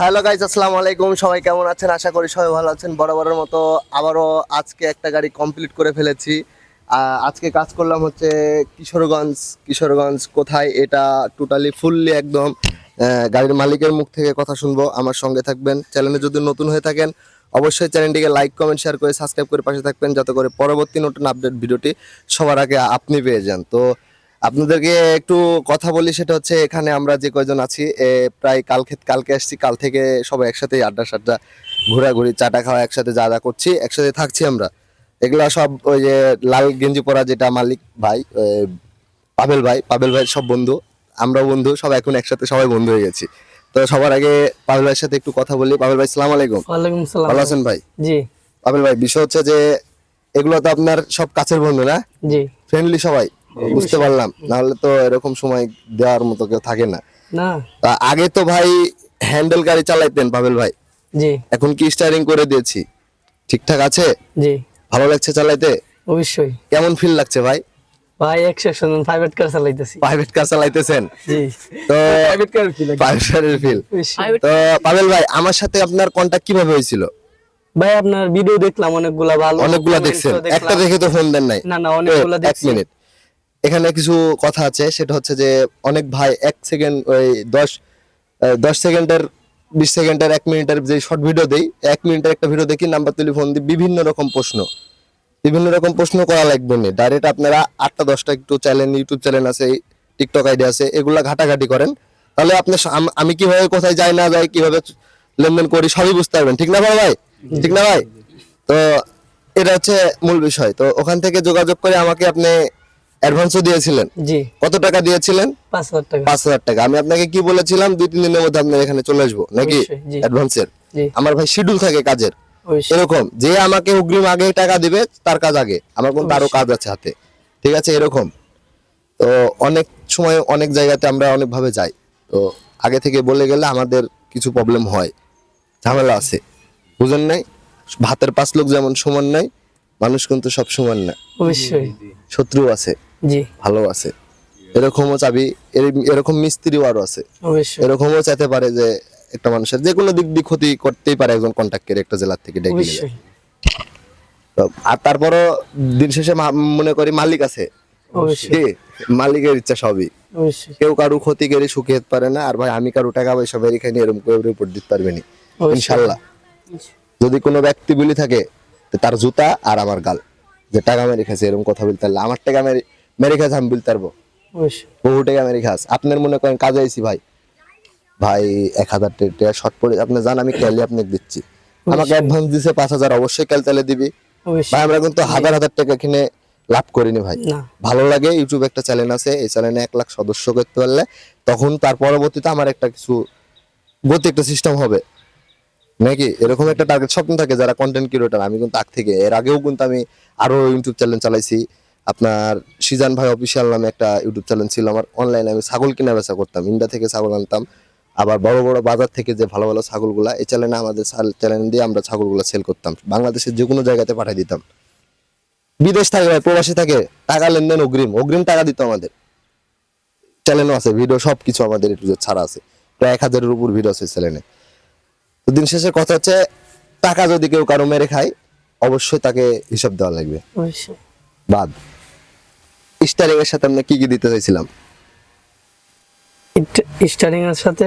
Hello guys আসসালামু আলাইকুম। সবাই কেমন আছেন? আশা করি সবাই ভালো আছেন। বরাবরের মতো আবারও আজকে একটা গাড়ি কমপ্লিট করে ফেলেছি। আজকে কাজ করলাম হচ্ছে কিশোরগঞ্জ। কিশোরগঞ্জ কোথায়? এটা টোটালি ফুললি একদম গাড়ির মালিকের মুখ থেকে কথা শুনব। আমার সঙ্গে থাকবেন। চ্যানেলে যদি নতুন হয়ে থাকেন, অবশ্যই চ্যানেলটিকে লাইক কমেন্ট শেয়ার করে সাবস্ক্রাইব করে পাশে থাকবেন। যাতে করে পরবর্তী নতুন আপডেট ভিডিওটি সবার আগে আপনি পেয়ে যান। তো আপনাদেরকে একটু কথা বলি সেটা হচ্ছে এখানে আমরা যে কয়জন আছি প্রায় কালকে কালকে আসছি কাল থেকে সবাই একসাথে আড্ডা সাড্ডা ঘোরাঘুরি চাটা খাওয়া একসাথে যা যা করছি একসাথে থাকছি আমরা। এগুলা সব ওই যে লাল গেঞ্জি পরা যেটা মালিক ভাই পাবেল ভাই পাবেল ভাই সব বন্ধু আমরাও বন্ধু সব এখন একসাথে সবাই বন্ধু হয়ে গেছি। তো সবার আগে পাবেল ভাইয়ের সাথে একটু কথা বলি। পাবেল ভাই সালাম আলাইকুম। ভালো আছেন ভাই? জি। পাবেল ভাই বিষয় হচ্ছে যে এগুলো তো আপনার সব কাছের বন্ধু না? জি। ফ্রেন্ডলি সবাই। বুঝতে পারলাম। নাহলে তো এরকম সময় দেওয়ার মতো কেউ থাকে না। না। তা আগে তো ভাই হ্যান্ডেল গাড়ি চালাইতেন পাবেল ভাই। জি। এখন কি স্টারিং করে দিয়েছি? ঠিকঠাক আছে? জি। ভালো লাগছে চালাইতে? অবশ্যই। কেমন ফিল লাগছে ভাই? ভাই এক সেকশন প্রাইভেট কার চালাইতেছি। প্রাইভেট কার চালাইতেছেন? জি। তো প্রাইভেট কার কি লাগে? প্রাইভেটের ফিল। তো পাবেল ভাই আমার সাথে আপনার কন্টাক্ট কীভাবে হয়েছিল? ভাই আপনার ভিডিও দেখলাম অনেকগুলা ভালো অনেকগুলা দেখছেন? একটা দেখে তো ফোন দেন নাই। না না অনেকগুলা এক মিনিট এখানে কিছু কথা আছে, সেটা হচ্ছে যে অনেক ভাই এক সেকেন্ড ওই দশ দশ সেকেন্ডের, বিশ সেকেন্ডের, এক মিনিটের যে শর্ট ভিডিও দেই, এক মিনিটের একটা ভিডিও দেখি নাম্বার তুলি ফোন দিই বিভিন্ন রকম প্রশ্ন। বিভিন্ন রকম প্রশ্ন করা লাগবে না। ডাইরেক্ট আপনারা আটটা, দশটা একটু চ্যানেল ইউটিউব চ্যানেল আছে টিকটক আইডি আছে, এগুলা ঘাটাঘাটি করেন। তাহলে আপনি আমি কীভাবে কোথায় যাই, না যাই, কীভাবে লেনদেন করি, সবই বুঝতে পারবেন। ঠিক না ভাই ভাই? ঠিক না ভাই? তো এটা হচ্ছে মূল বিষয়। তো ওখান থেকে যোগাযোগ করে আমাকে আপনি অ্যাডভান্সও দিয়েছিলেন? জি। কত টাকা দিয়েছিলেন? পাঁচ হাজার টাকা। পাঁচ হাজার টাকা। আমি আপনাকে কি বলেছিলাম? দুই তিন দিনের মধ্যে আপনার এখানে চলে আসব নাকি? অ্যাডভান্সের। আমার ভাই শিডিউল থাকে কাজের। এরকম যে আমাকে অগ্রিম আগে টাকা দিবে তার কাজ আগে। আমার কিন্তু আরও কাজ আছে হাতে। ঠিক আছে? এরকম। তো অনেক সময় অনেক জায়গাতে আমরা অনেক ভাবে যাই। তো আগে থেকে বলে গেলে আমাদের কিছু প্রবলেম হয়। ঝামেলা আছে। বুঝেন নাই? ভাতের পাঁচ লোক যেমন সমান নাই মানুষ কিন্তু সব সমান না। অবশ্যই। শত্রু আছে। জি। ভালো আছে। এরকমও চাবি এরকম মিস্ত্রিও আরও আছে। এরকমও চাইতে পারে যে একটা মানুষের যে কোনো দিক দিয়ে ক্ষতি করতেই পারে একজন কন্ট্যাক্টের একটা জেলার থেকে ডেকে আর তারপরও দিন শেষে মনে করি মালিক আছে। মালিকের ইচ্ছা সবই। কেউ কারু ক্ষতি করে সুখে পারে না আর ভাই আমি কারু টাকা পয়সা বেরি খাইনি এরকম কেউ রিপোর্ট দিতে পারবে না। ইনশাল্লাহ। যদি কোনো ব্যক্তি বলি থাকে তার জুতা আর আমার গাল যে টাকা মেরে খাইছে এরকম কথা বলতে পারলে আমার টাকা মেরে মেরে খাইছে আমি বলতে পারব বহু টাকা মেরে খাস আপনার মনে করেন কাজে আইছি ভাই। ভাই এক হাজার টাকা শর্ট পড়ে আপনি জান আমি ক্যালি আপনাকে দিচ্ছি। আমাকে অ্যাডভান্স দিছে পাঁচ হাজার অবশ্যই ক্যাল দিবি। ভাই আমরা কিন্তু হাজার হাজার টাকা কিনে লাভ করিনি ভাই। ভালো লাগে ইউটিউবে একটা চ্যানেল আছে। এই চ্যানেলে এক লাখ সদস্য করতে পারলে তখন তার পরবর্তীতে আমার একটা কিছু গতি একটা সিস্টেম হবে। নাকি? এরকম একটা টার্গেট স্বপ্ন থাকে যারা কন্টেন্ট ক্রিয়েটর আমি কিন্তু আগ থেকে এর আগেও কিন্তু আমি আরও ইউটিউব চ্যানেল চালাইছি। আপনার সিজান ভাই অফিসিয়াল নামে একটা ইউটিউব চ্যানেল ছিল আমার। অনলাইনে আমি ছাগল কিনা বেচা করতাম ইন্ডিয়া থেকে ছাগল আনতাম। আবার বড় বড় বাজার থেকে যে ভালো ভালো ছাগলগুলা এই চ্যানেলে আমাদের চ্যানেল দিয়ে আমরা ছাগলগুলা সেল করতাম। বাংলাদেশের যে কোনো জায়গাতে পাঠিয়ে দিতাম। বিদেশ থাকে ভাই প্রবাসী থাকে টাকা লেনদেন অগ্রিম অগ্রিম টাকা দিত আমাদের। চ্যানেলও আছে ভিডিও সব কিছু আমাদের একটু ছাড়া আছে। প্রায় এক হাজারের উপর ভিডিও আছে চ্যানেলে তো দিন শেষে কথা হচ্ছে টাকা যদি কেউ কারও মেরে খায় অবশ্যই তাকে হিসাব দেওয়া লাগবে। বাদ। স্টারিং এর সাথে আমরা কি কি দিতে চাইছিলাম? স্টারিং এর সাথে?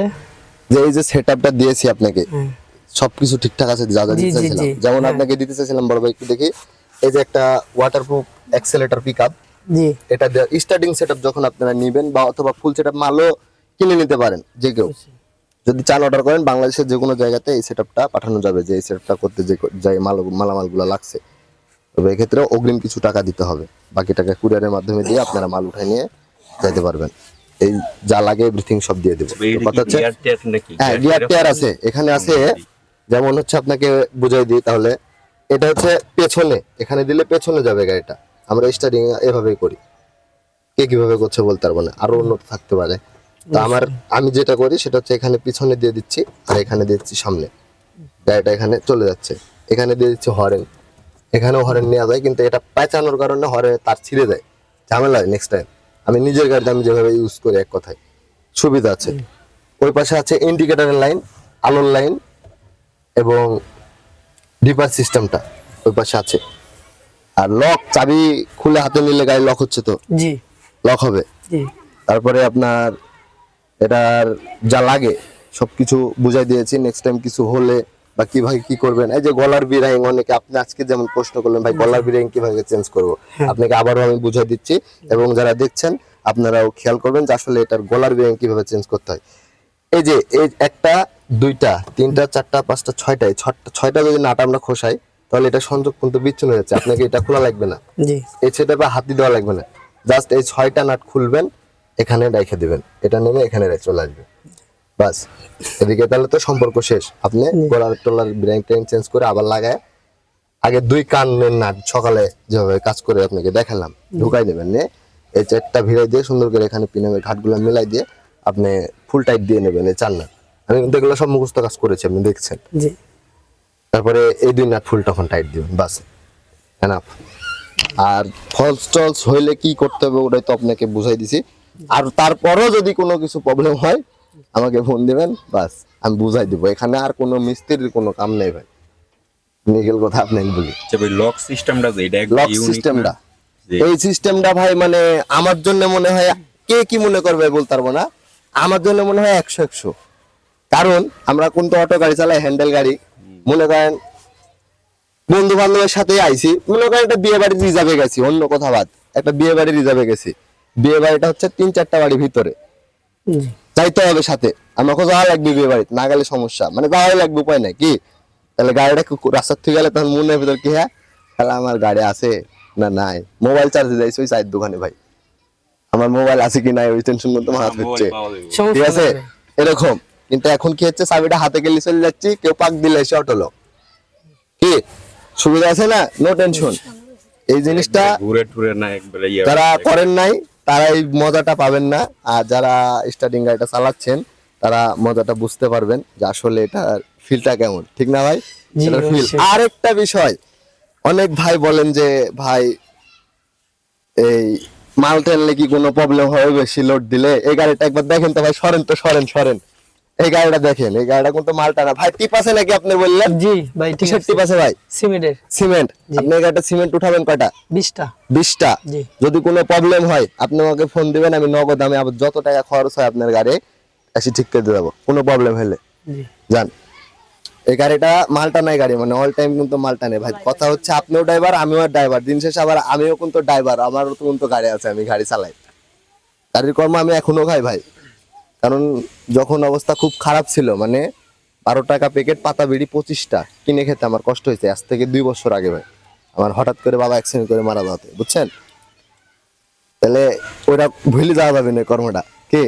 যে এই যে সেট আপটা দিয়েছি আপনাকে হ্যাঁ, সবকিছু ঠিকঠাক আছে যা যা দিতে চাইছিলাম। যেমন হ্যাঁ। আপনাকে দিতে চাইছিলাম বড় ভাই একটু দেখি। এই যে একটা ওয়াটারপ্রুফ অ্যাক্সেলেটর পিক আপ জি। এটা স্টার্টিং সেটআপ যখন আপনারা নেবেন বা অথবা ফুল সেটআপ মালও কিনে নিতে পারেন যে কেউ। যদি চাল অর্ডার করেন বাংলাদেশের যে কোনো জায়গাতে এই সেটআপটা পাঠানো যাবে যে এই সেটআপটা করতে যে যে মাল মালামালগুলো লাগছে। তবে এক্ষেত্রে অগ্রিম কিছু টাকা দিতে হবে। বাকি টাকা কুরিয়ারের মাধ্যমে দিয়ে আপনারা মাল উঠায় নিয়ে যেতে পারবেন। এই যা লাগে এভরিথিং সব দিয়ে দেবো। কথা হচ্ছে হ্যাঁ গিয়ার টিয়ার আছে? এখানে আছে যেমন হচ্ছে আপনাকে বুঝাই দিই তাহলে। এটা হচ্ছে পেছনে এখানে দিলে পেছনে যাবে গাড়িটা। আমরা স্টার্টিং এভাবেই করি। কে কীভাবে করছে বলতে পারব না। আরও উন্নত থাকতে পারে। তো আমার আমি যেটা করি সেটা হচ্ছে এখানে পিছনে দিয়ে দিচ্ছি আর এখানে দিয়ে দিচ্ছি সামনে। গাড়িটা এখানে চলে যাচ্ছে। এখানে দিয়ে দিচ্ছি হরেন এখানেও হরেন নেওয়া যায় কিন্তু এটা পেঁচানোর কারণে হরে তার ছিঁড়ে যায়। ঝামেলা হয় নেক্সট টাইম আমি নিজের গাড়িতে আমি যেভাবে ইউজ করি এক কথায়। সুবিধা আছে। ওই পাশে আছে ইন্ডিকেটারের লাইন আলোর লাইন এবং ডিপার সিস্টেমটা ওই পাশে আছে। আর লক চাবি খুলে হাতে নিলে গাড়ি লক হচ্ছে তো? জি। লক হবে? তারপরে আপনার এটার যা লাগে সবকিছু বুঝাই দিয়েছি। নেক্সট টাইম কিছু হলে বা কীভাবে কি করবেন? এই যে গলার বিরাইং অনেকে আপনি আজকে যেমন প্রশ্ন করলেন ভাই গলার বিরাইং কীভাবে চেঞ্জ করব? আপনাকে আবারও আমি বুঝাই দিচ্ছি। এবং যারা দেখছেন আপনারাও খেয়াল করবেন যে আসলে এটার গলার বিরাইং কীভাবে চেঞ্জ করতে হয়। এই যে এই একটা দুইটা তিনটা চারটা পাঁচটা ছয়টা এই ছয়টা যদি নাট আমরা খোসাই তাহলে এটা সংযোগ কিন্তু বিচ্ছিন্ন হয়ে যাচ্ছে। আপনাকে এটা খোলা লাগবে না। জি। এই সেটা বা হাতি দেওয়া লাগবে না। জাস্ট এই ছয়টা নাট খুলবেন এখানে রেখে দিবেন। এটা নেমে এখানে চলে আসবে। বাস। এদিকে তাহলে তো সম্পর্ক শেষ। আপনি গোলার টোলার ব্রেন ট্রেন চেঞ্জ করে আবার লাগায় আগে দুই কানের নাট সকালে যেভাবে কাজ করে আপনাকে দেখালাম। ঢুকাই দেবেন নে এই চারটা ভিড়াই দিয়ে সুন্দর করে এখানে পিনামের ঘাটগুলো মিলাই দিয়ে আপনি ফুল টাইট দিয়ে নেবেন এই চার নাট আমি কিন্তু এগুলো সব মুখস্থ কাজ করেছি আপনি দেখছেন। জি। তারপরে এই দুই নাট ফুল তখন টাইট দিবেন বাস। এনাফ আর ফলস টলস হইলে কি করতে হবে ওটাই তো আপনাকে বুঝাই দিছি। আর তারপরও যদি কোনো কিছু প্রবলেম হয় আমাকে ফোন দিবেন বাস আমি বুঝাই দিব। এখানে আর কোনো মিস্ত্রির কোনো কাম নেই ভাই। নিগেল কথা আপনাকে বলি। ভাই লক সিস্টেমটা যে এটা লক সিস্টেমটা এই সিস্টেমটা ভাই মানে আমার জন্য মনে হয় কে কি মনে করবে বলতে পারব না। আমার জন্য মনে হয় একশো একশো। কারণ আমরা কোন তো অটো গাড়ি চালাই হ্যান্ডেল গাড়ি। মনে করেন বন্ধু বান্ধবের সাথে আইছি। মনে করেন একটা বিয়ে বাড়ির রিজার্ভে গেছি অন্য কথা বাদ। একটা বিয়ে বাড়ির রিজার্ভে গেছি। বিয়ে বাড়িটা হচ্ছে তিন চারটা বাড়ি ভিতরে। যাইতে হবে সাথে। আমাকে যাওয়া লাগবে বিয়ে বাড়িতে না গেলে সমস্যা। মানে যাওয়াই লাগবে উপায় নাই কি? তাহলে গাড়িটা রাস্তার থেকে গেলে তখন মনের ভিতর কি হ্যাঁ? তাহলে আমার গাড়ি আছে না নাই? মোবাইল চার্জে যাইছি ওই চায়ের দোকানে ভাই। আমার মোবাইল আছে কি নাই ওই টেনশন মাথা মোবাইল হচ্ছে ঠিক আছে? এরকম। কিন্তু এখন কি হচ্ছে চাবিটা হাতে গেলে চলে যাচ্ছি কেউ পাক দিলে এসে অটলো কি? সুবিধা আছে না? নো টেনশন এই জিনিসটা ঘুরে টুরে না একবারে ইয়ে যারা করেন নাই তারা এই মজাটা পাবেন না। আর যারা স্টার্টিং গাড়িটা চালাচ্ছেন তারা মজাটা বুঝতে পারবেন যে আসলে এটা ফিলটা কেমন। ঠিক না ভাই? ফিল। আরেকটা বিষয় অনেক ভাই বলেন যে ভাই এই মাল টেনলে কি কোনো প্রবলেম হবে? বেশি লোড দিলে? এই গাড়িটা একবার দেখেন তো ভাই সরেন তো সরেন সরেন। এই গাড়িটা দেখেন এই গাড়িটা কিন্তু মাল টানা। ভাই টিপ আছে নাকি আপনি বললেন? জি ভাই ঠিক কিসের আছে টিপ আছে ভাই? সিমেন্টের। সিমেন্ট। আপনি গাড়িটা সিমেন্ট উঠাবেন কয়টা? বিশটা। বিশটা? জি। যদি কোনো প্রবলেম হয় আপনি আমাকে ফোন দিবেন আমি নগদ আমি আবার যত টাকা খরচ হয় আপনার গাড়ি এসে ঠিক করে দেবো কোনো প্রবলেম হলে। জি। যান। এই গাড়িটা মালটা নাই গাড়ি মানে অল টাইম কিন্তু মালটা নেই ভাই। কথা হচ্ছে আপনিও ড্রাইভার আমিও ড্রাইভার দিন শেষে আবার আমিও কিন্তু ড্রাইভার আমারও তো কিন্তু গাড়ি আছে আমি গাড়ি চালাই। গাড়ির কর্ম আমি এখনও খাই ভাই। কারণ যখন অবস্থা খুব খারাপ ছিল মানে বারো টাকা প্যাকেট পাতা বিড়ি পঁচিশটা কিনে খেতে আমার কষ্ট হয়েছে। আজ থেকে দুই বছর আগে ভাই। আমার হঠাৎ করে বাবা অ্যাক্সিডেন্ট করে মারা যাতে বুঝছেন? তাহলে ওইটা ভুলে যাওয়া যাবে না কর্মটা। কে?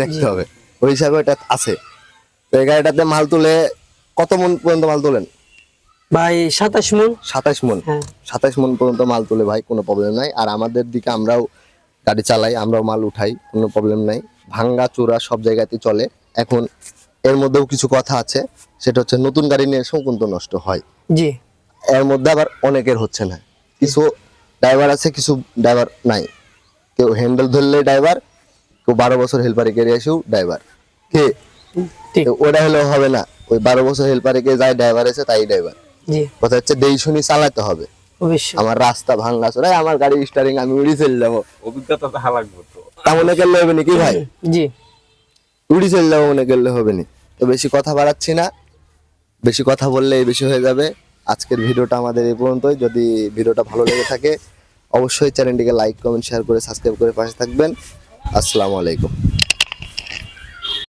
রাখতে হবে। ওই হিসাবে এটা আছে। তো এই গাড়িটাতে মাল তুলে কত মন পর্যন্ত মাল তোলেন? ভাই সাতাশ মন। সাতাশ মন? হ্যাঁ। সাতাশ মন পর্যন্ত মাল তুলে ভাই কোনো প্রবলেম নাই। আর আমাদের দিকে আমরাও গাড়ি চালাই আমরাও মাল উঠাই কোনো প্রবলেম নাই। ভাঙ্গা চূড়া সব জায়গাতে চলে। এখন এর মধ্যেও কিছু কথা আছে সেটা হচ্ছে নতুন গাড়ি নিয়ে এসেও কিন্তু নষ্ট হয়। জি। এর মধ্যে আবার অনেকের হচ্ছে না। কিছু ড্রাইভার আছে কিছু ড্রাইভার নাই। কেউ হ্যান্ডেল ধরলে ড্রাইভার কেউ বারো বছর হেল্পারে কেড়ে এসেও ড্রাইভার কে? ঠিক। ওটা হলেও হবে না। ওই বারো বছর হেল্পারে কে যায় ড্রাইভার এসে তাই ড্রাইভার জি। কথা হচ্ছে দেই শুনি চালাতে হবে। আমার রাস্তা ভাঙ্গা চড়াই আমার গাড়ি স্টারিং আমি উড়ি চলে যাব অভিজ্ঞতা লাগবে তো তা মনে করলে হবে নাকি ভাই? জি। উড়ি চলে যাব মনে করলে হবে না। তো বেশি কথা বাড়াচ্ছি না। বেশি কথা বললে বেশি হয়ে যাবে। আজকের ভিডিওটা আমাদের এই পর্যন্তই। যদি ভিডিওটা ভালো লেগে থাকে অবশ্যই চ্যানেলটিকে লাইক কমেন্ট শেয়ার করে সাবস্ক্রাইব করে পাশে থাকবেন। আসসালামু আলাইকুম।